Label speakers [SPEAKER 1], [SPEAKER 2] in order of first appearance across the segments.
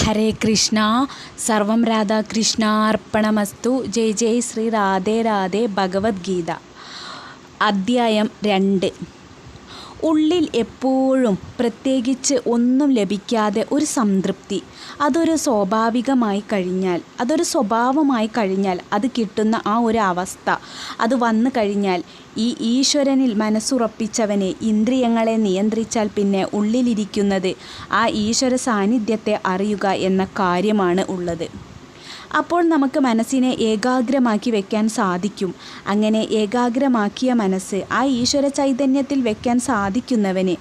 [SPEAKER 1] ഹരേ കൃഷ്ണ സർവം രാധാകൃഷ്ണ അർപ്പണമസ്തു ജയ് ജയ് ശ്രീ രാധേ രാധേ ഭഗവത്ഗീത അദ്ധ്യായം രണ്ട് ഉള്ളിൽ എപ്പോഴും പ്രത്യേകിച്ച് ഒന്നും ലഭിക്കാതെ ഒരു സംതൃപ്തി. അതൊരു സ്വാഭാവികമായി കഴിഞ്ഞാൽ അതൊരു സ്വഭാവമായി കഴിഞ്ഞാൽ അത് കിട്ടുന്ന ആ ഒരു അവസ്ഥ. അത് വന്നു കഴിഞ്ഞാൽ ഈ ഈശ്വരനിൽ മനസ്സുറപ്പിച്ചവനെ ഇന്ദ്രിയങ്ങളെ നിയന്ത്രിച്ചാൽ പിന്നെ ഉള്ളിലിരിക്കുന്നത് ആ ഈശ്വര സാന്നിധ്യത്തെ അറിയുക എന്ന കാര്യമാണ് ഉള്ളത്. അപ്പോൾ നമുക്ക് മനസ്സിനെ ഏകാഗ്രമാക്കി വെക്കാൻ സാധിക്കും. അങ്ങനെ ഏകാഗ്രമാക്കിയ മനസ്സ് ആ ഈശ്വര ചൈതന്യത്തിൽ വെക്കാൻ സാധിക്കുന്നവന്.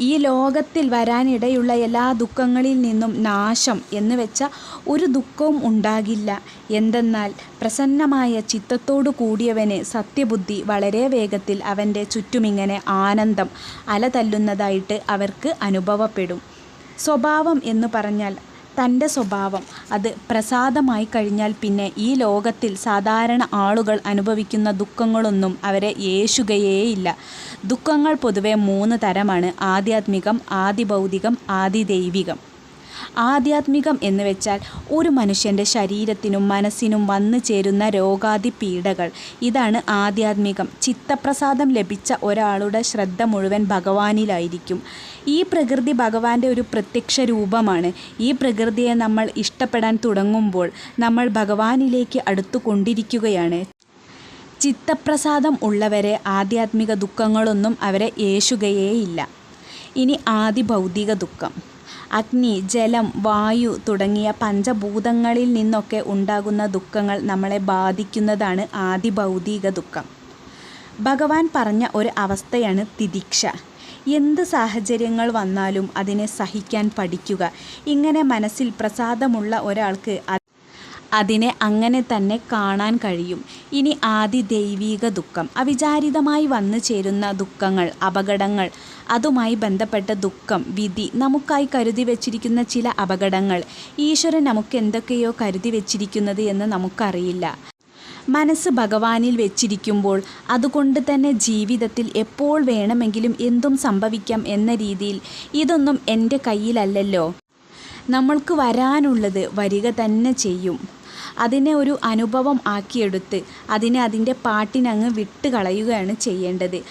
[SPEAKER 1] ഈ ലോകത്തിൽ വരാനിടയുള്ള എല്ലാ ദുഃഖങ്ങളിൽ നിന്നും നാശം എന്ന് വെച്ച ഒരു ദുഃഖവും ഉണ്ടാകില്ല. എന്തെന്നാൽ പ്രസന്നമായ ചിത്തത്തോടു കൂടിയവന് സത്യബുദ്ധി വളരെ വേഗത്തിൽ അവന്റെ ചുറ്റുമിങ്ങനെ ആനന്ദം അലതല്ലുന്നതായിട്ട് അവർക്ക് അനുഭവപ്പെടും. സ്വഭാവം എന്ന് പറഞ്ഞാൽ തന്റെ സ്വഭാവം അത് പ്രസാദമായി കഴിഞ്ഞാൽ പിന്നെ ഈ ലോകത്തിൽ സാധാരണ ആളുകൾ അനുഭവിക്കുന്ന ദുഃഖങ്ങളൊന്നും അവരെ യേശുകയേയില്ല ദുഃഖങ്ങൾ പൊതുവെ മൂന്ന് തരമാണ്. ആധ്യാത്മികം ആദിഭൗതികം ആദിദൈവികം. ആധ്യാത്മികം എന്ന് വെച്ചാൽ ഒരു മനുഷ്യന്റെ ശരീരത്തിനും മനസ്സിനും വന്നു ചേരുന്ന രോഗാതി പീഡകൾ. ഇതാണ് ആധ്യാത്മികം. ചിത്തപ്രസാദം ലഭിച്ച ഒരാളുടെ ശ്രദ്ധ മുഴുവൻ ഭഗവാനിലായിരിക്കും. ഈ പ്രകൃതി ഭഗവാന്റെ ഒരു പ്രത്യക്ഷ രൂപമാണ്. ഈ പ്രകൃതിയെ നമ്മൾ ഇഷ്ടപ്പെടാൻ തുടങ്ങുമ്പോൾ നമ്മൾ ഭഗവാനിലേക്ക് അടുത്തു കൊണ്ടിരിക്കുകയാണ്. ചിത്തപ്രസാദം ഉള്ളവരെ ആധ്യാത്മിക ദുഃഖങ്ങളൊന്നും അവരെ യേശുകയേയില്ല ഇനി ആദി ഭൗതിക ദുഃഖം. അഗ്നി ജലം വായു തുടങ്ങിയ പഞ്ചഭൂതങ്ങളിൽ നിന്നൊക്കെ ഉണ്ടാകുന്ന ദുഃഖങ്ങൾ നമ്മളെ ബാധിക്കുന്നതാണ് ആദി ഭൗതിക ദുഃഖം. ഭഗവാൻ പറഞ്ഞ ഒരു അവസ്ഥയാണ് തിദിക്ഷ. എന്ത് സാഹചര്യങ്ങൾ വന്നാലും അതിനെ സഹിക്കാൻ പഠിക്കുക. ഇങ്ങനെ മനസ്സിൽ പ്രസാദമുള്ള ഒരാൾക്ക് അതിനെ അങ്ങനെ തന്നെ കാണാൻ കഴിയും. ഇനി ആദി ദൈവീക ദുഃഖം. അവിചാരിതമായി വന്നു ചേരുന്ന ദുഃഖങ്ങൾ അപകടങ്ങൾ അതുമായി ബന്ധപ്പെട്ട ദുഃഖം വിധി നമുക്കായി കരുതി വച്ചിരിക്കുന്ന ചില അപകടങ്ങൾ. ഈശ്വരൻ നമുക്ക് എന്തൊക്കെയോ കരുതി വച്ചിരിക്കുന്നത് എന്ന് നമുക്കറിയില്ല. മനസ്സ് ഭഗവാനിൽ വെച്ചിരിക്കുമ്പോൾ അതുകൊണ്ട് തന്നെ ജീവിതത്തിൽ എപ്പോൾ വേണമെങ്കിലും എന്തും സംഭവിക്കാം എന്ന രീതിയിൽ ഇതൊന്നും എന്റെ കയ്യിലല്ലല്ലോ. നമ്മൾക്ക് വരാനുള്ളത് വരിക തന്നെ ചെയ്യും. അതിനെ ഒരു അനുഭവം ആക്കിയെടുത്ത് അതിനെ അതിന്റെ പാട്ടിനങ്ങ് വിട്ട് കളയുകയാണ് ചെയ്യേണ്ടത്.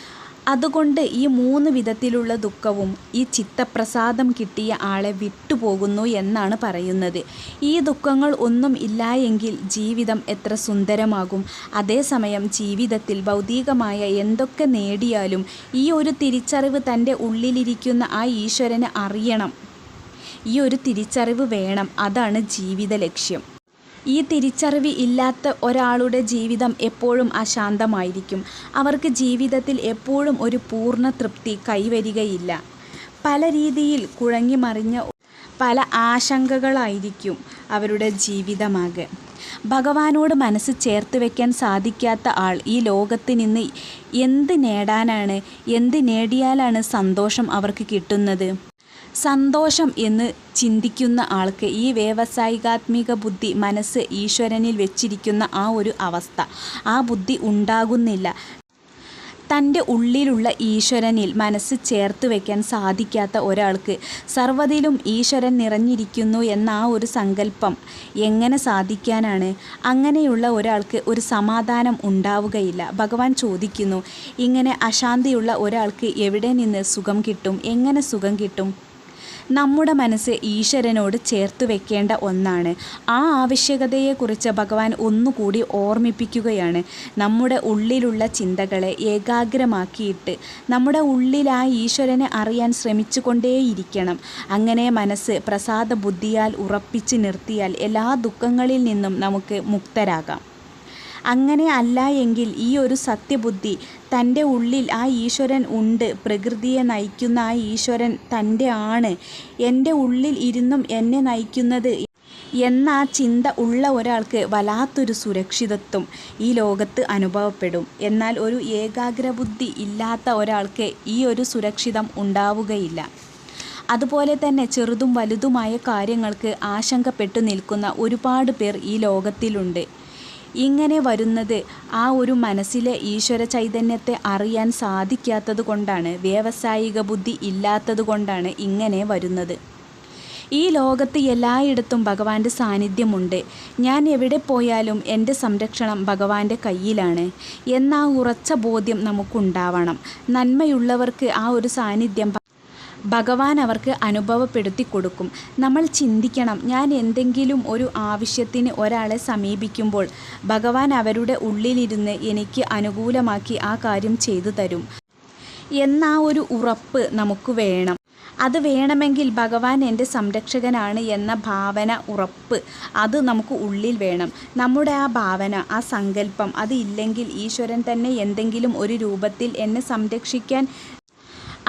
[SPEAKER 1] അതുകൊണ്ട് ഈ മൂന്ന് വിധത്തിലുള്ള ദുഃഖവും ഈ ചിത്തപ്രസാദം കിട്ടിയ ആളെ വിട്ടുപോകുന്നു എന്നാണ് പറയുന്നത്. ഈ ദുഃഖങ്ങൾ ഒന്നും ഇല്ല എങ്കിൽ ജീവിതം എത്ര സുന്ദരമാകും. അതേസമയം ജീവിതത്തിൽ ഭൗതികമായ എന്തൊക്കെ നേടിയാലും ഈ ഒരു തിരിച്ചറിവ് തന്റെ ഉള്ളിലിരിക്കുന്ന ആ ഈശ്വരനെ അറിയണം. ഈ ഒരു തിരിച്ചറിവ് വേണം. അതാണ് ജീവിത ലക്ഷ്യം. ഈ തിരിച്ചറിവ് ഇല്ലാത്ത ഒരാളുടെ ജീവിതം എപ്പോഴും അശാന്തമായിരിക്കും. അവർക്ക് ജീവിതത്തിൽ എപ്പോഴും ഒരു പൂർണ തൃപ്തി കൈവരികയില്ല. പല രീതിയിൽ കുഴങ്ങി മറിഞ്ഞ പല ആശങ്കകളായിരിക്കും അവരുടെ ജീവിതമാകെ. ഭഗവാനോട് മനസ്സ് ചേർത്ത് വയ്ക്കാൻ സാധിക്കാത്ത ആൾ ഈ ലോകത്ത് നിന്ന് എന്ത് നേടാനാണ് എന്ത് നേടിയാലാണ് സന്തോഷം അവർക്ക് കിട്ടുന്നത്? സന്തോഷം എന്ന് ചിന്തിക്കുന്ന ആൾക്ക് ഈ വ്യാവസായികാത്മിക ബുദ്ധി മനസ്സ് ഈശ്വരനിൽ വെച്ചിരിക്കുന്ന ആ ഒരു അവസ്ഥ ആ ബുദ്ധി ഉണ്ടാകുന്നില്ല. തന്റെ ഉള്ളിലുള്ള ഈശ്വരനിൽ മനസ്സ് ചേർത്ത് വയ്ക്കാൻ സാധിക്കാത്ത ഒരാൾക്ക് സർവതിലും ഈശ്വരൻ നിറഞ്ഞിരിക്കുന്നു എന്ന ആ ഒരു സങ്കല്പം എങ്ങനെ സാധിക്കാനാണ്? അങ്ങനെയുള്ള ഒരാൾക്ക് ഒരു സമാധാനം ഉണ്ടാവുകയില്ല. ഭഗവാൻ ചോദിക്കുന്നു ഇങ്ങനെ അശാന്തിയുള്ള ഒരാൾക്ക് എവിടെ നിന്ന് സുഖം കിട്ടും? എങ്ങനെ സുഖം കിട്ടും? നമ്മുടെ മനസ്സ് ഈശ്വരനോട് ചേർത്തു വെക്കേണ്ട ഒന്നാണ്. ആ ആവശ്യകതയെക്കുറിച്ച് ഭഗവാൻ ഒന്നുകൂടി ഓർമ്മിപ്പിക്കുകയാണ്. നമ്മുടെ ഉള്ളിലുള്ള ചിന്തകളെ ഏകാഗ്രമാക്കിയിട്ട് നമ്മുടെ ഉള്ളിൽ ആ ഈശ്വരനെ അറിയാൻ ശ്രമിച്ചു കൊണ്ടേയിരിക്കണം അങ്ങനെ മനസ്സ് പ്രസാദ ബുദ്ധിയാൽ ഉറപ്പിച്ച് നിർത്തിയാൽ എല്ലാ ദുഃഖങ്ങളിൽ നിന്നും നമുക്ക് മുക്തരാകാം. അങ്ങനെ അല്ല എങ്കിൽ ഈ ഒരു സത്യബുദ്ധി തന്റെ ഉള്ളിൽ ആ ഈശ്വരൻ ഉണ്ട്. പ്രകൃതിയെ നയിക്കുന്ന ആ ഈശ്വരൻ തന്റെ ആണ്. എന്റെ ഉള്ളിൽ ഇരുന്നും എന്നെ നയിക്കുന്നത് എന്ന ആ ചിന്ത ഉള്ള ഒരാൾക്ക് വല്ലാത്തൊരു സുരക്ഷിതത്വം ഈ ലോകത്ത് അനുഭവപ്പെടും. എന്നാൽ ഒരു ഏകാഗ്രബുദ്ധി ഇല്ലാത്ത ഒരാൾക്ക് ഈ ഒരു സുരക്ഷിതം ഉണ്ടാവുകയില്ല. അതുപോലെ തന്നെ ചെറുതും വലുതുമായ കാര്യങ്ങൾക്ക് ആശങ്കപ്പെട്ടു നിൽക്കുന്ന ഒരുപാട് പേർ ഈ ലോകത്തിലുണ്ട്. ഇങ്ങനെ വരുന്നത് ആ ഒരു മനസ്സിലെ ഈശ്വര ചൈതന്യത്തെ അറിയാൻ സാധിക്കാത്തത് കൊണ്ടാണ് വ്യാവസായിക ബുദ്ധി ഇല്ലാത്തത് കൊണ്ടാണ് ഇങ്ങനെ വരുന്നത്. ഈ ലോകത്ത് എല്ലായിടത്തും ഭഗവാന്റെ സാന്നിധ്യമുണ്ട്. ഞാൻ എവിടെ പോയാലും എന്റെ സംരക്ഷണം ഭഗവാന്റെ കയ്യിലാണ്. എന്ന ഉറച്ച ബോധ്യം നമുക്കുണ്ടാവണം. നന്മയുള്ളവർക്ക് ആ ഒരു സാന്നിധ്യം ഭഗവാൻ അവർക്ക് അനുഭവപ്പെടുത്തി കൊടുക്കും. നമ്മൾ ചിന്തിക്കണം ഞാൻ എന്തെങ്കിലും ഒരു ആവശ്യത്തിന് ഒരാളെ സമീപിക്കുമ്പോൾ ഭഗവാൻ അവരുടെ ഉള്ളിലിരുന്ന് എനിക്ക് അനുകൂലമാക്കി ആ കാര്യം ചെയ്തു തരും. എന്ന ഒരു ഉറപ്പ് നമുക്ക് വേണം. അത് വേണമെങ്കിൽ ഭഗവാൻ എന്റെ സംരക്ഷകനാണ് എന്ന ഭാവന ഉറപ്പ് അത് നമുക്ക് ഉള്ളിൽ വേണം. നമ്മുടെ ആ ഭാവന ആ സങ്കല്പം അത് ഇല്ലെങ്കിൽ ഈശ്വരൻ തന്നെ എന്തെങ്കിലും ഒരു രൂപത്തിൽ എന്നെ സംരക്ഷിക്കാൻ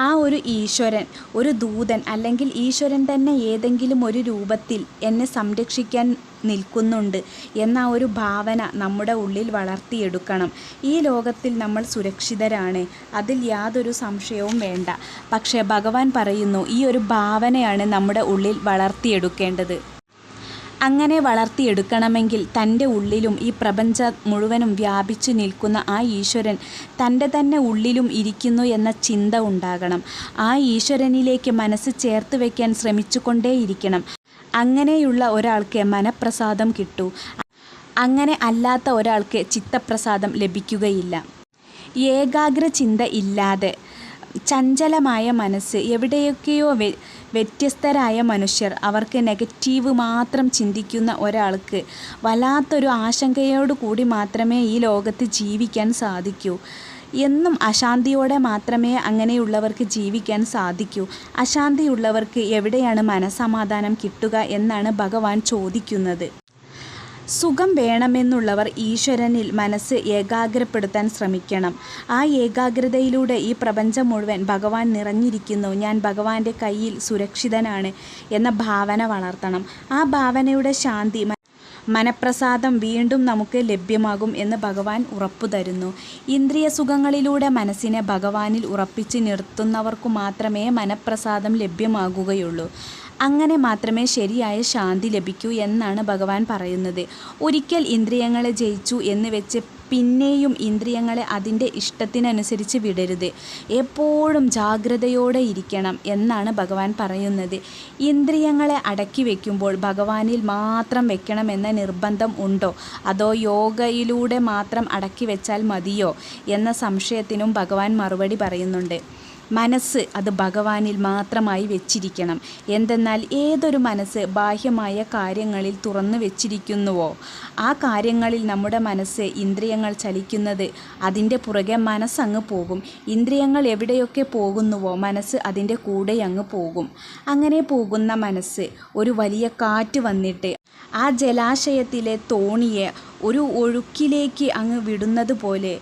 [SPEAKER 1] ആ ഒരു ഈശ്വരൻ ഒരു ദൂതൻ അല്ലെങ്കിൽ ഈശ്വരൻ തന്നെ ഏതെങ്കിലും ഒരു രൂപത്തിൽ എന്നെ സംരക്ഷിക്കാൻ നിൽക്കുന്നുണ്ട് എന്ന ഒരു ഭാവന നമ്മുടെ ഉള്ളിൽ വളർത്തിയെടുക്കണം. ഈ ലോകത്തിൽ നമ്മൾ സുരക്ഷിതരാണ് അതിൽ യാതൊരു സംശയവും വേണ്ട. പക്ഷേ ഭഗവാൻ പറയുന്നു ഈ ഒരു ഭാവനയാണ് നമ്മുടെ ഉള്ളിൽ വളർത്തിയെടുക്കേണ്ടത്. അങ്ങനെ വളർത്തിയെടുക്കണമെങ്കിൽ തന്റെ ഉള്ളിലും ഈ പ്രപഞ്ച മുഴുവനും വ്യാപിച്ചു നിൽക്കുന്ന ആ ഈശ്വരൻ തന്റെ തന്നെ ഉള്ളിലും ഇരിക്കുന്നു എന്ന ചിന്ത ഉണ്ടാകണം. ആ ഈശ്വരനിലേക്ക് മനസ്സ് ചേർത്ത് വയ്ക്കാൻ ശ്രമിച്ചുകൊണ്ടേയിരിക്കണം. അങ്ങനെയുള്ള ഒരാൾക്ക് മനപ്രസാദം കിട്ടൂ. അങ്ങനെ അല്ലാത്ത ഒരാൾക്ക് ചിത്തപ്രസാദം ലഭിക്കുകയില്ല. ഏകാഗ്ര ചിന്ത ഇല്ലാതെ ചഞ്ചലമായ മനസ്സ് എവിടെയൊക്കെയോ വ്യത്യസ്തരായ മനുഷ്യർ. അവർക്ക് നെഗറ്റീവ് മാത്രം ചിന്തിക്കുന്ന ഒരാൾക്ക് വല്ലാത്തൊരു ആശങ്കയോടുകൂടി മാത്രമേ ഈ ലോകത്ത് ജീവിക്കാൻ സാധിക്കൂ. എന്നും അശാന്തിയോടെ മാത്രമേ അങ്ങനെയുള്ളവർക്ക് ജീവിക്കാൻ സാധിക്കൂ. അശാന്തിയുള്ളവർക്ക് എവിടെയാണ് മനസമാധാനം കിട്ടുക എന്നാണ് ഭഗവാൻ ചോദിക്കുന്നത്. സുഖം വേണമെന്നുള്ളവർ ഈശ്വരനിൽ മനസ്സ് ഏകാഗ്രപ്പെടുത്താൻ ശ്രമിക്കണം. ആ ഏകാഗ്രതയിലൂടെ ഈ പ്രപഞ്ചം മുഴുവൻ ഭഗവാൻ നിറഞ്ഞിരിക്കുന്നു. ഞാൻ ഭഗവാന്റെ കയ്യിൽ സുരക്ഷിതനാണ് എന്ന ഭാവന വളർത്തണം. ആ ഭാവനയുടെ ശാന്തി മനപ്രസാദം വീണ്ടും നമുക്ക് ലഭ്യമാകും എന്ന് ഭഗവാൻ ഉറപ്പു തരുന്നു. ഇന്ദ്രിയ സുഖങ്ങളിലൂടെ മനസ്സിനെ ഭഗവാനിൽ ഉറപ്പിച്ച് നിർത്തുന്നവർക്കു മാത്രമേ മനപ്രസാദം ലഭ്യമാകുകയുള്ളൂ. അങ്ങനെ മാത്രമേ ശരിയായ ശാന്തി ലഭിക്കൂ എന്നാണ് ഭഗവാൻ പറയുന്നത്. ഒരിക്കൽ ഇന്ദ്രിയങ്ങളെ ജയിച്ചു എന്ന് വെച്ച് പിന്നെയും ഇന്ദ്രിയങ്ങളെ അതിന്റെ ഇഷ്ടത്തിനനുസരിച്ച് വിടരുത്. എപ്പോഴും ജാഗ്രതയോടെ ഇരിക്കണം എന്നാണ് ഭഗവാൻ പറയുന്നത്. ഇന്ദ്രിയങ്ങളെ അടക്കി വയ്ക്കുമ്പോൾ ഭഗവാനിൽ മാത്രം വെക്കണമെന്ന നിർബന്ധം ഉണ്ടോ? അതോ യോഗയിലൂടെ മാത്രം അടക്കി വെച്ചാൽ മതിയോ? എന്ന സംശയത്തിനും ഭഗവാൻ മറുപടി പറയുന്നുണ്ട്. മനസ്സ് അത് ഭഗവാനിൽ മാത്രമായി വെച്ചിരിക്കണം. എന്തെന്നാൽ ഏതൊരു മനസ്സ് ബാഹ്യമായ കാര്യങ്ങളിൽ തുറന്നു വെച്ചിരിക്കുന്നുവോ ആ കാര്യങ്ങളിൽ നമ്മുടെ മനസ്സ് ഇന്ദ്രിയങ്ങൾ ചലിക്കുന്നത് അതിന്റെ പുറകെ മനസ്സങ്ങ് പോകും. ഇന്ദ്രിയങ്ങൾ എവിടെയൊക്കെ പോകുന്നുവോ മനസ്സ് അതിന്റെ കൂടെ അങ്ങ് പോകും. അങ്ങനെ പോകുന്ന മനസ്സ് ഒരു വലിയ കാറ്റ് വന്നിട്ട് ആ ജലാശയത്തിലെ തോണിയെ ഒരു ഒഴുക്കിലേക്ക് അങ്ങ് വിടുന്നത് പോലെ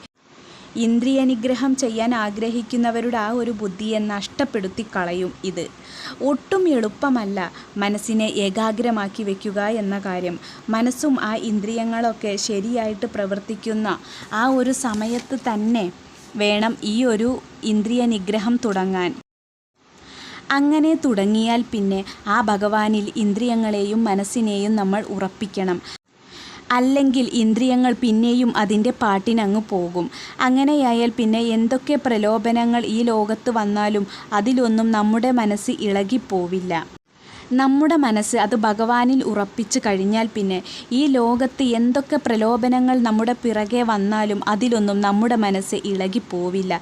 [SPEAKER 1] ഇന്ദ്രിയ നിഗ്രഹം ചെയ്യാൻ ആഗ്രഹിക്കുന്നവരുടെ ആ ഒരു ബുദ്ധിയെ നഷ്ടപ്പെടുത്തി കളയും ഇത്. ഒട്ടും എളുപ്പമല്ല മനസ്സിനെ ഏകാഗ്രമാക്കി വയ്ക്കുക എന്ന കാര്യം. മനസ്സും ആ ഇന്ദ്രിയങ്ങളൊക്കെ ശരിയായിട്ട് പ്രവർത്തിക്കുന്ന ആ ഒരു സമയത്ത് തന്നെ വേണം ഈ ഒരു ഇന്ദ്രിയ നിഗ്രഹം തുടങ്ങാൻ. അങ്ങനെ തുടങ്ങിയാൽ പിന്നെ ആ ഭഗവാനിൽ ഇന്ദ്രിയങ്ങളെയും മനസ്സിനെയും നമ്മൾ ഉറപ്പിക്കണം. അല്ലെങ്കിൽ ഇന്ദ്രിയങ്ങൾ പിന്നെയും അതിന്റെ പാട്ടിനങ്ങ് പോകും. അങ്ങനെയായാൽ പിന്നെ എന്തൊക്കെ പ്രലോഭനങ്ങൾ ഈ ലോകത്ത് വന്നാലും അതിലൊന്നും നമ്മുടെ മനസ്സ് ഇളകിപ്പോവില്ല. നമ്മുടെ മനസ്സ് അത് ഭഗവാനിൽ ഉറപ്പിച്ചു കഴിഞ്ഞാൽ പിന്നെ ഈ ലോകത്ത് എന്തൊക്കെ പ്രലോഭനങ്ങൾ നമ്മുടെ പിറകെ വന്നാലും അതിലൊന്നും നമ്മുടെ മനസ്സ് ഇളകിപ്പോവില്ല.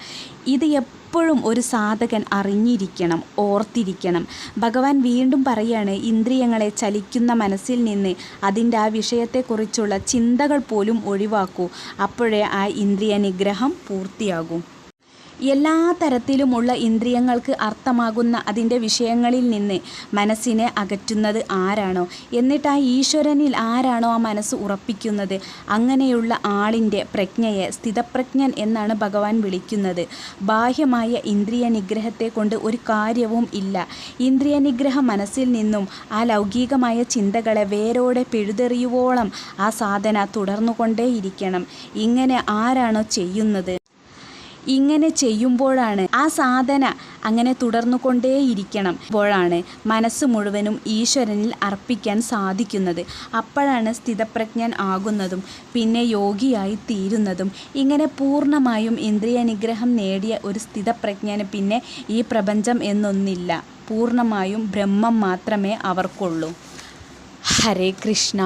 [SPEAKER 1] ഇത് എപ്പോഴും ഒരു സാധകൻ അറിഞ്ഞിരിക്കണം ഓർത്തിരിക്കണം. ഭഗവാൻ വീണ്ടും പറയാണ് ഇന്ദ്രിയങ്ങളെ ചലിക്കുന്ന മനസ്സിൽ നിന്ന് അതിന്റെ ആ വിഷയത്തെക്കുറിച്ചുള്ള ചിന്തകൾ പോലും ഒഴിവാക്കൂ. അപ്പോഴേ ആ ഇന്ദ്രിയ നിഗ്രഹം പൂർത്തിയാകൂ. എല്ലാ തരത്തിലുമുള്ള ഇന്ദ്രിയങ്ങൾക്ക് അർത്ഥമാകുന്ന അതിന്റെ വിഷയങ്ങളിൽ നിന്ന് മനസ്സിനെ അകറ്റുന്നത് ആരാണോ? എന്നിട്ട് ആ ഈശ്വരനിൽ ആരാണോ ആ മനസ്സ് ഉറപ്പിക്കുന്നത്? അങ്ങനെയുള്ള ആളിന്റെ പ്രജ്ഞയെ സ്ഥിതപ്രജ്ഞൻ എന്നാണ് ഭഗവാൻ വിളിക്കുന്നത്. ബാഹ്യമായ ഇന്ദ്രിയ നിഗ്രഹത്തെ കൊണ്ട് ഒരു കാര്യവും ഇല്ല. ഇന്ദ്രിയ നിഗ്രഹ മനസ്സിൽ നിന്നും ആ ലൗകികമായ ചിന്തകളെ വേരോടെ പിഴുതെറിയുവോളം ആ സാധന തുടർന്നുകൊണ്ടേയിരിക്കണം. ഇങ്ങനെ ആരാണോ ചെയ്യുന്നത്? ഇങ്ങനെ ചെയ്യുമ്പോഴാണ് ആ സാധന അങ്ങനെ തുടർന്നു കൊണ്ടേയിരിക്കണം അപ്പോഴാണ് മനസ്സ് മുഴുവനും ഈശ്വരനിൽ അർപ്പിക്കാൻ സാധിക്കുന്നത്. അപ്പോഴാണ് സ്ഥിതപ്രജ്ഞൻ ആകുന്നതും പിന്നെ യോഗിയായി തീരുന്നതും. ഇങ്ങനെ പൂർണമായും ഇന്ദ്രിയ നിഗ്രഹം നേടിയ ഒരു സ്ഥിതപ്രജ്ഞന് പിന്നെ ഈ പ്രപഞ്ചം എന്നൊന്നില്ല. പൂർണമായും ബ്രഹ്മം മാത്രമേ അവർക്കുള്ളൂ. ഹരേ കൃഷ്ണ.